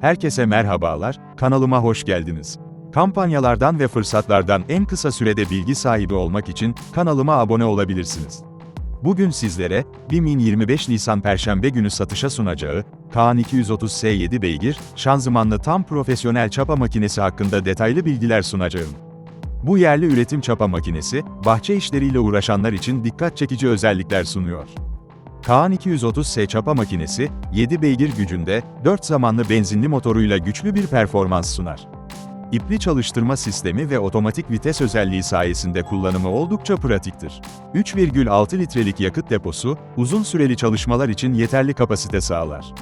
Herkese merhabalar, kanalıma hoş geldiniz. Kampanyalardan ve fırsatlardan en kısa sürede bilgi sahibi olmak için kanalıma abone olabilirsiniz. Bugün sizlere, BİM'in 25 Nisan Perşembe günü satışa sunacağı, Kaan 230S7 beygir, şanzımanlı tam profesyonel çapa makinesi hakkında detaylı bilgiler sunacağım. Bu yerli üretim çapa makinesi, bahçe işleriyle uğraşanlar için dikkat çekici özellikler sunuyor. Kaan 230S çapa makinesi, 7 beygir gücünde, 4 zamanlı benzinli motoruyla güçlü bir performans sunar. İpli çalıştırma sistemi ve otomatik vites özelliği sayesinde kullanımı oldukça pratiktir. 3,6 litrelik yakıt deposu, uzun süreli çalışmalar için yeterli kapasite sağlar.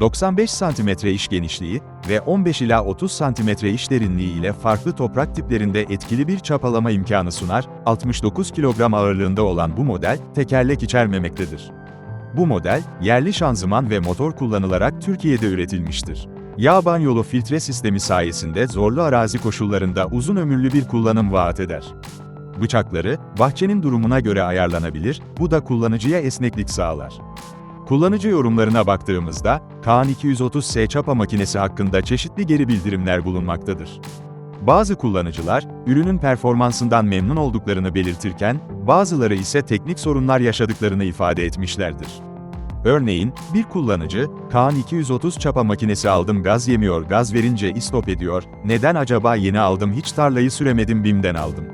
95 cm iş genişliği ve 15 ila 30 cm iş derinliği ile farklı toprak tiplerinde etkili bir çapalama imkanı sunar, 69 kilogram ağırlığında olan bu model, tekerlek içermemektedir. Bu model, yerli şanzıman ve motor kullanılarak Türkiye'de üretilmiştir. Yağ banyolu filtre sistemi sayesinde zorlu arazi koşullarında uzun ömürlü bir kullanım vaat eder. Bıçakları, bahçenin durumuna göre ayarlanabilir, bu da kullanıcıya esneklik sağlar. Kullanıcı yorumlarına baktığımızda, Kaan 230S çapa makinesi hakkında çeşitli geri bildirimler bulunmaktadır. Bazı kullanıcılar, ürünün performansından memnun olduklarını belirtirken, bazıları ise teknik sorunlar yaşadıklarını ifade etmişlerdir. Örneğin, bir kullanıcı, Kaan 230 çapa makinesi aldım gaz yemiyor gaz verince istop ediyor, neden acaba yeni aldım hiç tarlayı süremedim BİM'den aldım.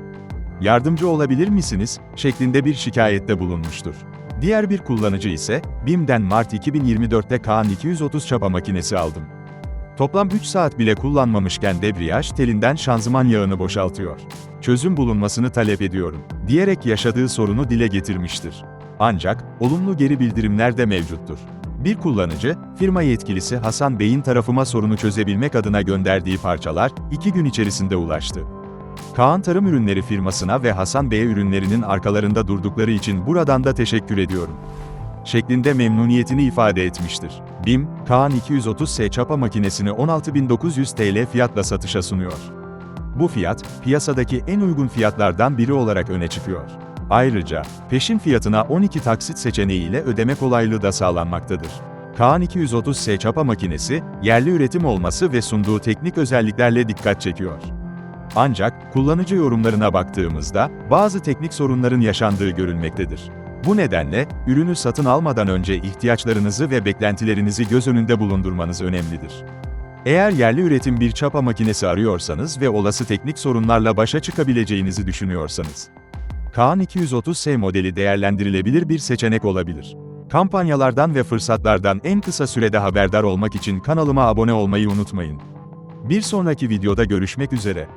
Yardımcı olabilir misiniz? şeklinde bir şikayette bulunmuştur. Diğer bir kullanıcı ise, BİM'den Mart 2024'te Kaan 230 çapa makinesi aldım. Toplam 3 saat bile kullanmamışken debriyaj telinden şanzıman yağını boşaltıyor. Çözüm bulunmasını talep ediyorum, diyerek yaşadığı sorunu dile getirmiştir. Ancak, olumlu geri bildirimler de mevcuttur. Bir kullanıcı, firma yetkilisi Hasan Bey'in tarafıma sorunu çözebilmek adına gönderdiği parçalar, 2 gün içerisinde ulaştı. Kaan Tarım Ürünleri firmasına ve Hasan Bey'e ürünlerinin arkalarında durdukları için buradan da teşekkür ediyorum. Şeklinde memnuniyetini ifade etmiştir. BİM, Kaan 230S çapa makinesini 16.900 TL fiyatla satışa sunuyor. Bu fiyat, piyasadaki en uygun fiyatlardan biri olarak öne çıkıyor. Ayrıca, peşin fiyatına 12 taksit seçeneğiyle ödeme kolaylığı da sağlanmaktadır. Kaan 230S çapa makinesi, yerli üretim olması ve sunduğu teknik özelliklerle dikkat çekiyor. Ancak, kullanıcı yorumlarına baktığımızda, bazı teknik sorunların yaşandığı görülmektedir. Bu nedenle, ürünü satın almadan önce ihtiyaçlarınızı ve beklentilerinizi göz önünde bulundurmanız önemlidir. Eğer yerli üretim bir çapa makinesi arıyorsanız ve olası teknik sorunlarla başa çıkabileceğinizi düşünüyorsanız, Kaan 230S modeli değerlendirilebilir bir seçenek olabilir. Kampanyalardan ve fırsatlardan en kısa sürede haberdar olmak için kanalıma abone olmayı unutmayın. Bir sonraki videoda görüşmek üzere.